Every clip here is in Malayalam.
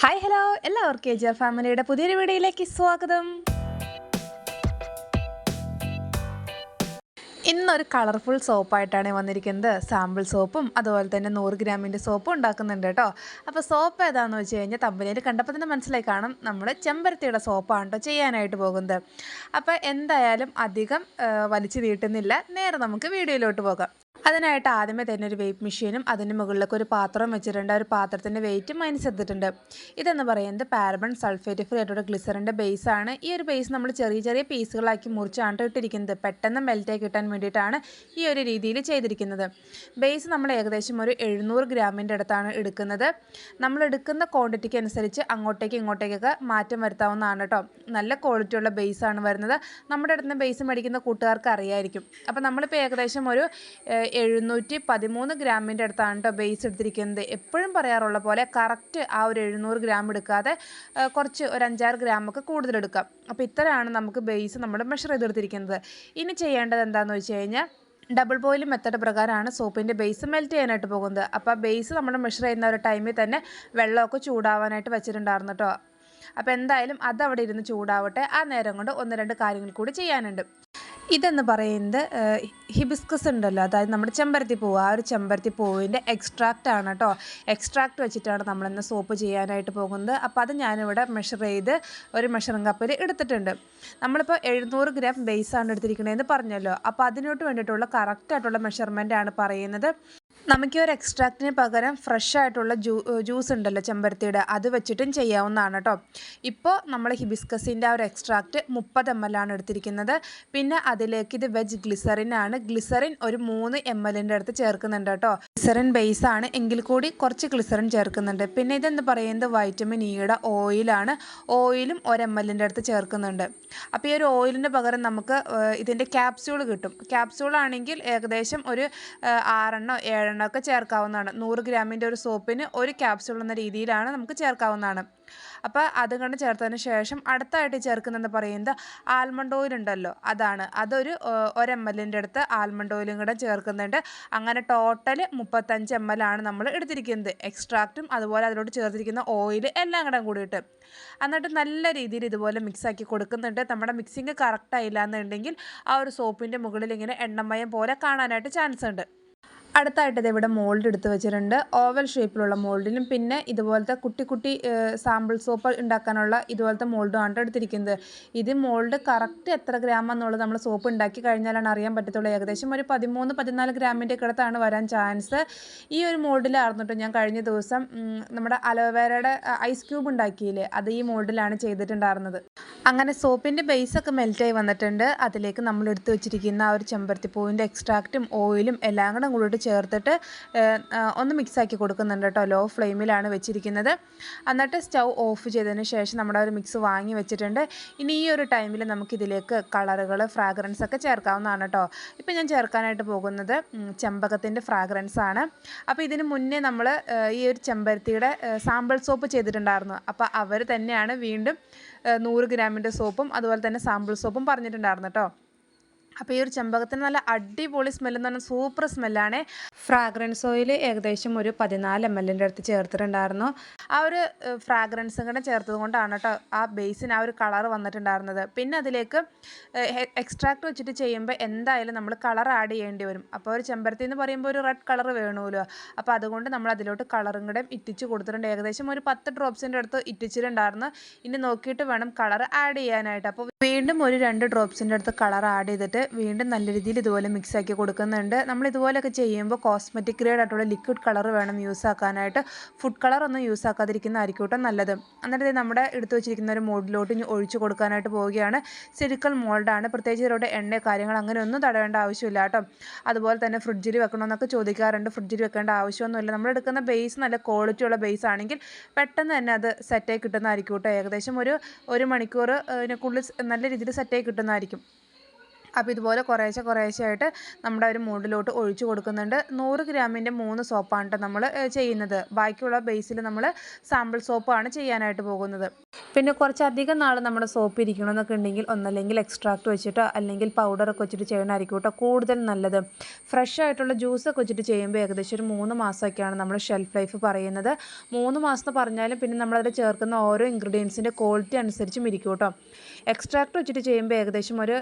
ഹായ് ഹലോ എല്ലാവർക്കും എജർ ഫാമിലിയുടെ പുതിയൊരു വീഡിയോയിലേക്ക് സ്വാഗതം. ഇന്നൊരു കളർഫുൾ സോപ്പായിട്ടാണ് വന്നിരിക്കുന്നത്. സാമ്പിൾ സോപ്പും അതുപോലെ തന്നെ നൂറ് ഗ്രാമിന്റെ സോപ്പും ഉണ്ടാക്കുന്നുണ്ട് കേട്ടോ. അപ്പോൾ സോപ്പ് ഏതാണെന്ന് വെച്ച് കഴിഞ്ഞാൽ തമ്പനിയിൽ കണ്ടപ്പോൾ തന്നെ മനസ്സിലായി കാണും. നമ്മൾ ചെമ്പരത്തിയുടെ സോപ്പാണ് കേട്ടോ ചെയ്യാനായിട്ട് പോകുന്നത്. അപ്പോൾ എന്തായാലും അധികം വലിച്ചു നീട്ടുന്നില്ല. നേരെ നമുക്ക് വീഡിയോയിലോട്ട് പോകാം. അതിനായിട്ട് ആദ്യമേ തന്നെ ഒരു വെയ്റ്റ് മെഷീനും അതിന് മുകളിലേക്ക് ഒരു പാത്രം വെച്ചിട്ടുണ്ട്. ഒരു പാത്രത്തിന്റെ വെയിറ്റും അതിനനുസരിച്ചിട്ടുണ്ട് ഇതെന്ന് പറയുന്നത് പാരബൺ സൾഫേറ്റ് ഫ്രീ ആയിട്ടുള്ള ഗ്ലിസറിന്റെ ബേസാണ് ഈ ഒരു ബേസ് നമ്മൾ ചെറിയ ചെറിയ പീസുകളാക്കി മുറിച്ചാണ് ഇട്ടിരിക്കുന്നത്. പെട്ടെന്ന് മെൽറ്റായി കിട്ടാൻ വേണ്ടിയിട്ടാണ് ഈ ഒരു രീതിയിൽ ചെയ്തിരിക്കുന്നത്. ബേസ് നമ്മൾ ഏകദേശം ഒരു എഴുന്നൂറ് ഗ്രാമിന്റെ അടുത്താണ് എടുക്കുന്നത്. നമ്മൾ എടുക്കുന്ന ക്വാണ്ടിറ്റിക്ക് അനുസരിച്ച് അങ്ങോട്ടേക്കും ഇങ്ങോട്ടേക്കൊക്കെ മാറ്റം വരുത്താവുന്നതാണ് കേട്ടോ. നല്ല ക്വാളിറ്റിയുള്ള ബേസാണ് വരുന്നത്. നമ്മുടെ അടുത്ത് ബേസ് മേടിക്കുന്ന കൂട്ടുകാർക്ക് അറിയായിരിക്കും. അപ്പോൾ നമ്മളിപ്പോൾ ഏകദേശം ഒരു എഴുന്നൂറ്റി പതിമൂന്ന് ഗ്രാമിന്റെ അടുത്താണ് കേട്ടോ ബേസ് എടുത്തിരിക്കുന്നത്. എപ്പോഴും പറയാറുള്ള പോലെ കറക്റ്റ് ആ ഒരു എഴുന്നൂറ് ഗ്രാം എടുക്കാതെ കുറച്ച് ഒരു അഞ്ചാറ് ഗ്രാമൊക്കെ കൂടുതൽ എടുക്കാം. അപ്പോൾ ഇത്രയാണ് നമുക്ക് ബേസ് നമ്മൾ മെഷർ ചെയ്തെടുത്തിരിക്കുന്നത്. ഇനി ചെയ്യേണ്ടത് എന്താണെന്ന് വെച്ച് കഴിഞ്ഞാൽ ഡബിൾ ബോയിൽ മെത്തഡ് പ്രകാരമാണ് സോപ്പിന്റെ ബേസ് മെൽറ്റ് ചെയ്യാനായിട്ട് പോകുന്നത്. അപ്പോൾ ആ ബേസ് നമ്മൾ മെഷർ ചെയ്യുന്ന ഒരു ടൈമിൽ തന്നെ വെള്ളമൊക്കെ ചൂടാവാനായിട്ട് വെച്ചിട്ടുണ്ടായിരുന്നു കേട്ടോ അപ്പോൾ എന്തായാലും അതവിടെ ഇരുന്ന് ചൂടാവട്ടെ. ആ നേരം കൊണ്ട് ഒന്ന് രണ്ട് കാര്യങ്ങൾ കൂടി ചെയ്യാനുണ്ട്. ഇതെന്ന് പറയുന്നത് ഹിബിസ്കസ് ഉണ്ടല്ലോ. അതായത് നമ്മുടെ ചെമ്പരത്തി പൂവ്. ആ ഒരു ചെമ്പരത്തി പൂവിന്റെ എക്സ്ട്രാക്റ്റ് ആണ് കേട്ടോ എക്സ്ട്രാക്റ്റ് വെച്ചിട്ടാണ് നമ്മളിന്ന് സോപ്പ് ചെയ്യാനായിട്ട് പോകുന്നത്. അപ്പോൾ അത് ഞാനിവിടെ മെഷർ ചെയ്ത് ഒരു മെഷറിംഗ് കപ്പിൽ എടുത്തിട്ടുണ്ട്. നമ്മളിപ്പോൾ എഴുന്നൂറ് ഗ്രാം ബേസാണ് എടുത്തിരിക്കണതെന്ന് പറഞ്ഞല്ലോ. അപ്പോൾ അതിനോട്ട് വേണ്ടിയിട്ടുള്ള കറക്റ്റായിട്ടുള്ള മെഷർമെന്റ് ആണ് പറയുന്നത്. നമുക്ക് ഒരു എക്സ്ട്രാക്റ്റിന് പകരം ഫ്രഷ് ആയിട്ടുള്ള ജ്യൂ ജ്യൂസ് ഉണ്ടല്ലോ ചെമ്പരത്തിയുടെ. അത് വെച്ചിട്ടും ചെയ്യാവുന്നതാണ് കേട്ടോ ഇപ്പോൾ നമ്മൾ ഹിബിസ്കസിന്റെ ആ ഒരു എക്സ്ട്രാക്റ്റ് മുപ്പത് എം എൽ ആണ് എടുത്തിരിക്കുന്നത്. പിന്നെ അതിലേക്ക് ഇത് വെജ് ഗ്ലിസറിൻ ആണ്. ഗ്ലിസറിൻ ഒരു മൂന്ന് എം എല്ലിന്റെ അടുത്ത് ചേർക്കുന്നുണ്ട് കേട്ടോ ഗ്ലിസറിൻ ബേസ് ആണ്. എങ്കിൽ കൂടി കുറച്ച് ഗ്ലിസറിൻ ചേർക്കുന്നുണ്ട്. പിന്നെ ഇതെന്ന് പറയുന്നത് വൈറ്റമിൻ ഇയുടെ ഓയിലാണ് ഓയിലും ഒരു എം എല്ലിന്റെ അടുത്ത് ചേർക്കുന്നുണ്ട്. അപ്പോൾ ഈ ഒരു ഓയിലിന് പകരം നമുക്ക് ഇതിന്റെ ക്യാപ്സ്യൂൾ കിട്ടും. ക്യാപ്സ്യൂൾ ആണെങ്കിൽ ഏകദേശം ഒരു ആറെണ്ണോ ഏഴെണ്ണോ ഒക്കെ ചേർക്കാവുന്നതാണ്. നൂറ് ഗ്രാമിന്റെ ഒരു സോപ്പിന് ഒരു ക്യാപ്സ്യൂൾ എന്ന രീതിയിലാണ് നമുക്ക് ചേർക്കാവുന്നതാണ്. അപ്പോൾ അത് കണ്ട് ചേർത്തതിന് ശേഷം അടുത്തായിട്ട് ചേർക്കുന്നതെന്ന് പറയുന്നത് ആൽമണ്ട് ഓയിൽ ഉണ്ടല്ലോ അതാണ്. അതൊരു ഒരു എം എല്ലിന്റെ അടുത്ത് ആൽമണ്ട് ഓയിലും കൂടെ ചേർക്കുന്നുണ്ട്. അങ്ങനെ ടോട്ടൽ മുപ്പത്തഞ്ച് എം എൽ ആണ് നമ്മൾ എടുത്തിരിക്കുന്നത്. എക്സ്ട്രാക്റ്റും അതുപോലെ അതിലോട്ട് ചേർത്തിരിക്കുന്ന ഓയിൽ എല്ലാം കൂടെ കൂടിയിട്ട്. എന്നിട്ട് നല്ല രീതിയിൽ ഇതുപോലെ മിക്സാക്കി കൊടുക്കുന്നുണ്ട്. നമ്മുടെ മിക്സിങ് കറക്റ്റ് ആയില്ല എന്നുണ്ടെങ്കിൽ ആ ഒരു സോപ്പിന്റെ മുകളിൽ ഇങ്ങനെ എണ്ണമയം പോലെ കാണാനായിട്ട് ചാൻസ് ഉണ്ട്. അടുത്തായിട്ട് ഇത് ഇവിടെ മോൾഡ് എടുത്ത് വെച്ചിട്ടുണ്ട്. ഓവൽ ഷേപ്പിലുള്ള മോൾഡിലും പിന്നെ ഇതുപോലത്തെ കുട്ടി കുട്ടി സാമ്പിൾ സോപ്പ് ഉണ്ടാക്കാനുള്ള ഇതുപോലത്തെ മോൾഡും ആണ് എടുത്തിരിക്കുന്നത്. ഇത് മോൾഡ് കറക്റ്റ് എത്ര ഗ്രാം എന്നുള്ളത് നമ്മൾ സോപ്പ് ഉണ്ടാക്കി കഴിഞ്ഞാലാണ് അറിയാൻ പറ്റത്തുള്ളൂ. ഏകദേശം ഒരു പതിമൂന്ന് പതിനാല് ഗ്രാമിന്റെ അടുത്താണ് വരാൻ ചാൻസ്. ഈ ഒരു മോൾഡിലായിരുന്നു കേട്ടോ ഞാൻ കഴിഞ്ഞ ദിവസം നമ്മുടെ അലോവേരയുടെ ഐസ് ക്യൂബ് ഉണ്ടാക്കിയില്ലേ അത് ഈ മോൾഡിലാണ് ചെയ്തിട്ടുണ്ടായിരുന്നത്. അങ്ങനെ സോപ്പിന്റെ ബേസൊക്കെ മെൽറ്റായി വന്നിട്ടുണ്ട്. അതിലേക്ക് നമ്മൾ എടുത്ത് വെച്ചിരിക്കുന്ന ആ ഒരു ചെമ്പരത്തി പൂവിന്റെ എക്സ്ട്രാക്റ്റും ഓയിലും എല്ലാം കൂടെ കൂടിയിട്ട് ചേർത്തിട്ട് ഒന്ന് മിക്സാക്കി കൊടുക്കുന്നുണ്ട് കേട്ടോ. ലോ ഫ്ലെയിമിലാണ് വെച്ചിരിക്കുന്നത്. എന്നിട്ട് സ്റ്റൗ ഓഫ് ചെയ്തതിന് ശേഷം നമ്മുടെ ഒരു മിക്സ് വാങ്ങി വെച്ചിട്ടുണ്ട്. ഇനി ഈ ഒരു ടൈമിൽ നമുക്കിതിലേക്ക് കളറുകൾ ഫ്രാഗ്രൻസ് ഒക്കെ ചേർക്കാവുന്നതാണ് കേട്ടോ. ഇപ്പം ഞാൻ ചേർക്കാനായിട്ട് പോകുന്നത് ചെമ്പകത്തിന്റെ ഫ്രാഗ്രൻസ് ആണ്. അപ്പോൾ ഇതിന് മുന്നേ നമ്മൾ ഈ ഒരു ചെമ്പരത്തിയുടെ സാമ്പിൾ സോപ്പ് ചെയ്തിട്ടുണ്ടായിരുന്നു. അപ്പോൾ അവർ തന്നെയാണ് വീണ്ടും നൂറ് ഗ്രാമിന്റെ സോപ്പും അതുപോലെ തന്നെ സാമ്പിൾ സോപ്പും പറഞ്ഞിട്ടുണ്ടായിരുന്നു കേട്ടോ. അപ്പോൾ ഈ ഒരു ചെമ്പകത്തിന് നല്ല അടിപൊളി സ്മെല്ല് എന്ന് പറഞ്ഞാൽ സൂപ്പർ സ്മെല്ലാണ് ഫ്രാഗ്രൻസ് ഓയിൽ ഏകദേശം ഒരു പതിനാല് എം എല്ലിന്റെ അടുത്ത് ചേർത്തിട്ടുണ്ടായിരുന്നു. ആ ഒരു ഫ്രാഗ്രൻസും കൂടെ ചേർത്തത് കൊണ്ടാണ് കേട്ടോ ആ ബേസിന് ആ ഒരു കളർ വന്നിട്ടുണ്ടായിരുന്നത്. പിന്നെ അതിലേക്ക് എക്സ്ട്രാക്ട് വെച്ചിട്ട് ചെയ്യുമ്പോൾ എന്തായാലും നമ്മൾ കളർ ആഡ് ചെയ്യേണ്ടി വരും. അപ്പോൾ ഒരു ചെമ്പരത്തി എന്ന് പറയുമ്പോൾ ഒരു റെഡ് കളർ വേണമല്ലോ അപ്പോൾ അതുകൊണ്ട് നമ്മൾ അതിലോട്ട് കളറും കൂടെ ഇറ്റിച്ച് കൊടുത്തിട്ടുണ്ട്. ഏകദേശം ഒരു പത്ത് ഡ്രോപ്സിന്റെ അടുത്ത് ഇറ്റിച്ചിട്ടുണ്ടായിരുന്നു. ഇനി നോക്കിയിട്ട് വേണം കളർ ആഡ് ചെയ്യാനായിട്ട്. അപ്പോൾ വീണ്ടും ഒരു രണ്ട് ഡ്രോപ്സിന്റെ അടുത്ത് കളർ ആഡ് ചെയ്തിട്ട് വീണ്ടും നല്ല രീതിയിൽ ഇതുപോലെ മിക്സ് ആക്കി കൊടുക്കുന്നുണ്ട്. നമ്മൾ ഇതുപോലെയൊക്കെ ചെയ്യുമ്പോൾ കോസ്മെറ്റിക് ഗ്രേഡ് ആയിട്ടുള്ള ലിക്വിഡ് കളർ വേണം യൂസ് ആക്കാനായിട്ട്. ഫുഡ് കളർ ഒന്നും യൂസ് ആക്കാതിരിക്കുന്നതായിരിക്കും കേട്ടോ നല്ലത്. എന്നിട്ട് നമ്മുടെ എടുത്തു വെച്ചിരിക്കുന്ന ഒരു മോഡിലോട്ട് ഇനി ഒഴിച്ചു കൊടുക്കാനായിട്ട് പോവുകയാണ്. സിലിക്കൽ മോൾഡാണ് പ്രത്യേകിച്ച് ഇതിലോട്ട് എണ്ണ കാര്യങ്ങൾ അങ്ങനെ ഒന്നും തടയേണ്ട ആവശ്യമില്ല കേട്ടോ. അതുപോലെ തന്നെ ഫ്രിഡ്ജിൽ വെക്കണമെന്നൊക്കെ ചോദിക്കാറുണ്ട്. ഫ്രിഡ്ജിൽ വെക്കേണ്ട ആവശ്യമൊന്നുമില്ല. നമ്മൾ എടുക്കുന്ന ബേസ് നല്ല ക്വാളിറ്റി ഉള്ള ബേസ് ആണെങ്കിൽ പെട്ടെന്ന് തന്നെ അത് സെറ്റായി കിട്ടുന്നതായിരിക്കും കേട്ടോ. ഏകദേശം ഒരു ഒരു മണിക്കൂർ ഇതിനെക്കുള്ളിൽ നല്ല രീതിയിൽ സെറ്റായി കിട്ടുന്നതായിരിക്കും. അപ്പോൾ ഇതുപോലെ കുറേശ്ശെ കുറേശ്ശെ ആയിട്ട് നമ്മുടെ ഒരു മൂടിലോട്ട് ഒഴിച്ചു കൊടുക്കുന്നുണ്ട്. നൂറ് ഗ്രാമിന്റെ മൂന്ന് സോപ്പാണ് കേട്ടോ നമ്മൾ ചെയ്യുന്നത്. ബാക്കിയുള്ള ബേസിൽ നമ്മൾ സാമ്പിൾ സോപ്പാണ് ചെയ്യാനായിട്ട് പോകുന്നത്. പിന്നെ കുറച്ചധികം നാൾ നമ്മുടെ സോപ്പ് ഇരിക്കണമെന്നൊക്കെ ഉണ്ടെങ്കിൽ ഒന്നല്ലെങ്കിൽ എക്സ്ട്രാക്ട് വെച്ചിട്ടോ അല്ലെങ്കിൽ പൗഡറൊക്കെ വെച്ചിട്ട് ചെയ്യണമായിരിക്കും കേട്ടോ കൂടുതൽ നല്ലത്. ഫ്രഷ് ആയിട്ടുള്ള ജ്യൂസൊക്കെ വെച്ചിട്ട് ചെയ്യുമ്പോൾ ഏകദേശം ഒരു മൂന്ന് മാസമൊക്കെയാണ് നമ്മൾ ഷെൽഫ് ലൈഫ് പറയുന്നത്. മൂന്ന് മാസം എന്ന് പറഞ്ഞാലും പിന്നെ നമ്മളതിൽ ചേർക്കുന്ന ഓരോ ഇൻഗ്രീഡിയൻസിന്റെ ക്വാളിറ്റി അനുസരിച്ചും ഇരിക്കും കേട്ടോ എക്സ്ട്രാക്ട് വെച്ചിട്ട് ചെയ്യുമ്പോൾ ഏകദേശം ഒരു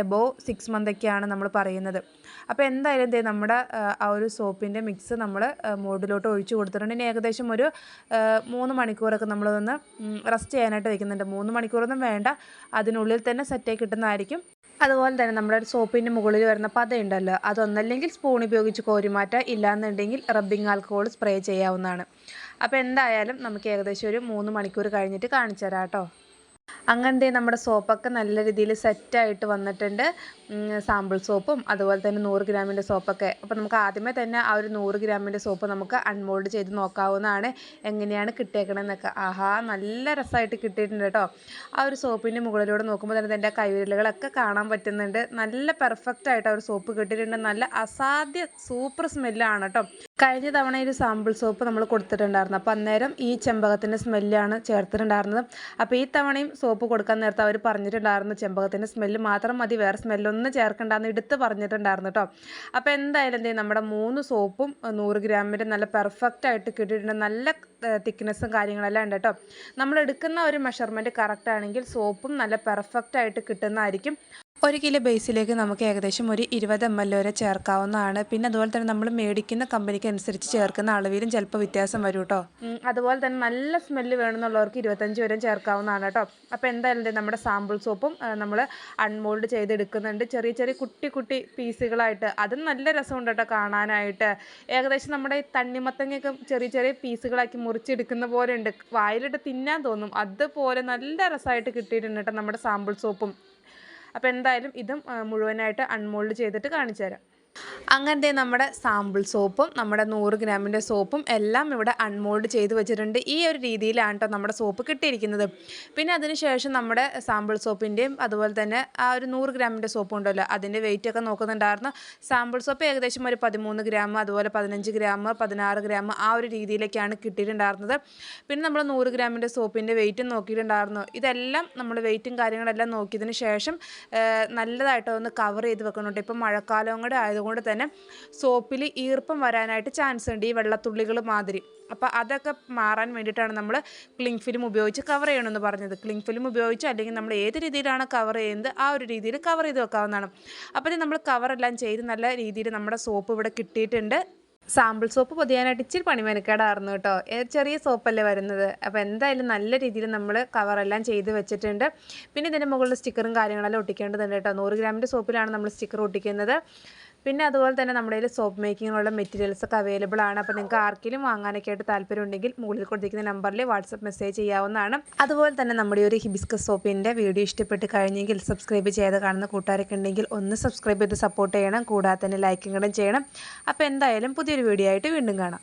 എബോ സിക്സ് മന്തൊക്കെയാണ് നമ്മൾ പറയുന്നത്. അപ്പോൾ എന്തായാലും ഇതേ നമ്മുടെ ആ ഒരു സോപ്പിന്റെ മിക്സ് നമ്മൾ മോഡിലോട്ട് ഒഴിച്ചു കൊടുത്തിട്ടുണ്ട്. ഇനി ഏകദേശം ഒരു മൂന്ന് മണിക്കൂറൊക്കെ നമ്മളതൊന്ന് റെസ്റ്റ് ചെയ്യാനായിട്ട് വെക്കുന്നുണ്ട്. മൂന്ന് മണിക്കൂറൊന്നും വേണ്ട. അതിനുള്ളിൽ തന്നെ സെറ്റായി കിട്ടുന്നതായിരിക്കും. അതുപോലെ തന്നെ നമ്മുടെ സോപ്പിന്റെ മുകളിൽ വരുന്ന പതയുണ്ടല്ലോ അതൊന്നല്ലെങ്കിൽ സ്പൂൺ ഉപയോഗിച്ച് കോരിമാറ്റുക ഇല്ലാന്നുണ്ടെങ്കിൽ റബ്ബിംഗ് ആൽക്കഹോൾ സ്പ്രേ ചെയ്യാവുന്നതാണ്. അപ്പോൾ എന്തായാലും നമുക്ക് ഏകദേശം ഒരു മൂന്ന് മണിക്കൂർ കഴിഞ്ഞിട്ട് കാണിച്ചു തരാം കേട്ടോ. അങ്ങനത്തെ നമ്മുടെ സോപ്പൊക്കെ നല്ല രീതിയിൽ സെറ്റായിട്ട് വന്നിട്ടുണ്ട്. സാമ്പിൾ സോപ്പും അതുപോലെ തന്നെ നൂറ് ഗ്രാമിന്റെ സോപ്പൊക്കെ. അപ്പോൾ നമുക്ക് ആദ്യമേ തന്നെ ആ ഒരു നൂറ് ഗ്രാമിന്റെ സോപ്പ് നമുക്ക് അൺമോൾഡ് ചെയ്ത് നോക്കാവുന്നതാണ്. എങ്ങനെയാണ് കിട്ടിയേക്കണമെന്നൊക്കെ ആഹാ നല്ല രസമായിട്ട് കിട്ടിയിട്ടുണ്ട് കേട്ടോ. ആ ഒരു സോപ്പിന്റെ മുകളിലൂടെ നോക്കുമ്പോൾ തന്നെ എന്റെ കൈവിരലുകളൊക്കെ കാണാൻ പറ്റുന്നുണ്ട്. നല്ല പെർഫെക്റ്റ് ആയിട്ട് ആ ഒരു സോപ്പ് കിട്ടിയിട്ടുണ്ട്. നല്ല അസാധ്യ സൂപ്പർ സ്മെല്ലാണ് കേട്ടോ. കഴിഞ്ഞ തവണ ഒരു സാമ്പിൾ സോപ്പ് നമ്മൾ കൊടുത്തിട്ടുണ്ടായിരുന്നു. അപ്പോൾ അന്നേരം ഈ ചെമ്പകത്തിന്റെ സ്മെല്ലാണ് ചേർത്തിട്ടുണ്ടായിരുന്നത്. അപ്പോൾ ഈ തവണയും സോപ്പ് കൊടുക്കാൻ നേരത്തെ അവർ പറഞ്ഞിട്ടുണ്ടായിരുന്നു ചെമ്പകത്തിന്റെ സ്മെല്ല് മാത്രം മതി വേറെ സ്മെല്ലൊന്നും ചേർക്കണ്ടെന്ന് എടുത്ത് പറഞ്ഞിട്ടുണ്ടായിരുന്നു കേട്ടോ അപ്പോൾ എന്തായാലും എന്ത് നമ്മുടെ മൂന്ന് സോപ്പും നൂറ് ഗ്രാമിന്റെ നല്ല പെർഫെക്റ്റ് ആയിട്ട് കിട്ടിയിട്ടുണ്ട്. നല്ല തിക്നെസ്സും കാര്യങ്ങളെല്ലാം ഉണ്ട് കേട്ടോ നമ്മൾ എടുക്കുന്ന ഒരു മെഷർമെന്റ് കറക്റ്റ് ആണെങ്കിൽ സോപ്പും നല്ല പെർഫെക്റ്റ് ആയിട്ട് കിട്ടുന്നതായിരിക്കും. ഒരു കിലോ ബേസിലേക്ക് നമുക്ക് ഏകദേശം ഒരു ഇരുപത് എം എൽ വരെ ചേർക്കാവുന്നതാണ്. പിന്നെ അതുപോലെ തന്നെ നമ്മൾ മേടിക്കുന്ന കമ്പനിക്ക് അനുസരിച്ച് ചേർക്കുന്ന അളവിലും ചിലപ്പോൾ വ്യത്യാസം വരും കേട്ടോ. അതുപോലെ തന്നെ നല്ല സ്മെല്ല് വേണമെന്നുള്ളവർക്ക് ഇരുപത്തഞ്ച് വരെ ചേർക്കാവുന്നതാണ് കേട്ടോ. അപ്പോൾ എന്തായാലും നമ്മുടെ സാമ്പിൾ സോപ്പും നമ്മൾ അൺമോൾഡ് ചെയ്തെടുക്കുന്നുണ്ട്. ചെറിയ ചെറിയ കുട്ടി കുട്ടി പീസുകളായിട്ട്. അതും നല്ല രസമുണ്ട് കേട്ടോ കാണാനായിട്ട്. ഏകദേശം നമ്മുടെ ഈ തണ്ണിമത്തങ്ങയൊക്കെ ചെറിയ ചെറിയ പീസുകളാക്കി മുറിച്ചെടുക്കുന്ന പോലെ ഉണ്ട് വായിലിട്ട് തിന്നാൻ തോന്നും. അതുപോലെ നല്ല രസമായിട്ട് കിട്ടിയിട്ടുണ്ട് കേട്ടോ നമ്മുടെ സാമ്പിൾ സോപ്പും അപ്പോൾ എന്തായാലും ഇതും മുഴുവനായിട്ട് അൺമോൾഡ് ചെയ്തിട്ട് കാണിച്ചു തരാം അങ്ങനത്തെ നമ്മുടെ സാമ്പിൾ സോപ്പും നമ്മുടെ നൂറ് ഗ്രാമിന്റെ സോപ്പും എല്ലാം ഇവിടെ അൺമോൾഡ് ചെയ്ത് വെച്ചിട്ടുണ്ട്. ഈ ഒരു രീതിയിലാണ് കേട്ടോ നമ്മുടെ സോപ്പ് കിട്ടിയിരിക്കുന്നത്. പിന്നെ അതിനുശേഷം നമ്മുടെ സാമ്പിൾ സോപ്പിന്റെയും അതുപോലെ തന്നെ ആ ഒരു നൂറ് ഗ്രാമിന്റെ സോപ്പ് ഉണ്ടല്ലോ. അതിന്റെ ഒക്കെ നോക്കുന്നുണ്ടായിരുന്നു. സാമ്പിൾ സോപ്പ് ഏകദേശം ഒരു പതിമൂന്ന് ഗ്രാം അതുപോലെ പതിനഞ്ച് ഗ്രാം പതിനാറ് ഗ്രാം ആ ഒരു രീതിയിലൊക്കെയാണ് കിട്ടിയിട്ടുണ്ടായിരുന്നത്. പിന്നെ നമ്മൾ നൂറ് ഗ്രാമിന്റെ സോപ്പിന്റെ വെയിറ്റും നോക്കിയിട്ടുണ്ടായിരുന്നു. ഇതെല്ലാം നമ്മൾ വെയിറ്റും കാര്യങ്ങളെല്ലാം നോക്കിയതിന് ശേഷം നല്ലതായിട്ട് ഒന്ന് കവർ ചെയ്ത് വെക്കുന്നുണ്ട് ഇപ്പം മഴക്കാലം കൂടെ ആയതുകൊണ്ട് തന്നെ സോപ്പിൽ ഈർപ്പം വരാനായിട്ട് ചാൻസ് ഉണ്ട് ഈ വെള്ളത്തുള്ളികൾ മാതിരി. അപ്പോൾ അതൊക്കെ മാറാൻ വേണ്ടിയിട്ടാണ് നമ്മൾ ക്ലിങ് ഫിലിം ഉപയോഗിച്ച് കവർ ചെയ്യണമെന്ന് പറഞ്ഞത്. ക്ലിങ് ഫിലിം ഉപയോഗിച്ച് അല്ലെങ്കിൽ നമ്മൾ ഏത് രീതിയിലാണ് കവർ ചെയ്യുന്നത് ആ ഒരു രീതിയിൽ കവർ ചെയ്ത് വെക്കാവുന്നതാണ്. അപ്പോൾ നമ്മൾ കവറെല്ലാം ചെയ്ത് നല്ല രീതിയിൽ നമ്മുടെ സോപ്പ് ഇവിടെ കിട്ടിയിട്ടുണ്ട്. സാമ്പിൾ സോപ്പ് പൊതിയാനായിട്ട് ഇച്ചിരി പണി മെനക്കേടായിരുന്നു കേട്ടോ ചെറിയ സോപ്പല്ലേ വരുന്നത്. അപ്പോൾ എന്തായാലും നല്ല രീതിയിൽ നമ്മൾ കവറെല്ലാം ചെയ്ത് വെച്ചിട്ടുണ്ട്. പിന്നെ ഇതിന്റെ മുകളിൽ സ്റ്റിക്കറും കാര്യങ്ങളെല്ലാം ഒട്ടിക്കേണ്ടതുണ്ട് കേട്ടോ. നൂറ് ഗ്രാമിന്റെ സോപ്പിലാണ് നമ്മൾ സ്റ്റിക്കർ ഒട്ടിക്കുന്നത്. പിന്നെ അതുപോലെ തന്നെ നമ്മുടെ കയ്യിൽ സോപ്പ് മേക്കിങ്ങിനുള്ള മെറ്റീരിയൽസ് ഒക്കെ അവൈലബിൾ ആണ്. അപ്പോൾ നിങ്ങൾക്ക് ആർക്കെങ്കിലും വാങ്ങാനൊക്കെ ആയിട്ട് താല്പര്യം ഉണ്ടെങ്കിൽ മുകളിൽ കൊടുത്തിരിക്കുന്ന നമ്പറിൽ വാട്സപ്പ് മെസ്സേജ് ചെയ്യാവുന്നതാണ്. അതുപോലെ തന്നെ നമ്മുടെ ഒരു ഹിബിസ്കസ് സോപ്പിന്റെ വീഡിയോ ഇഷ്ടപ്പെട്ട് കഴിഞ്ഞെങ്കിൽ സബ്സ്ക്രൈബ് ചെയ്ത് കാണുന്ന കൂട്ടുകാരൊക്കെ ഉണ്ടെങ്കിൽ ഒന്ന് സബ്സ്ക്രൈബ് ചെയ്ത് സപ്പോർട്ട് ചെയ്യണം. കൂടാതെ തന്നെ ലൈക്കും കൂടെ ചെയ്യണം. അപ്പോൾ എന്തായാലും പുതിയൊരു വീഡിയോ ആയിട്ട് വീണ്ടും കാണാം.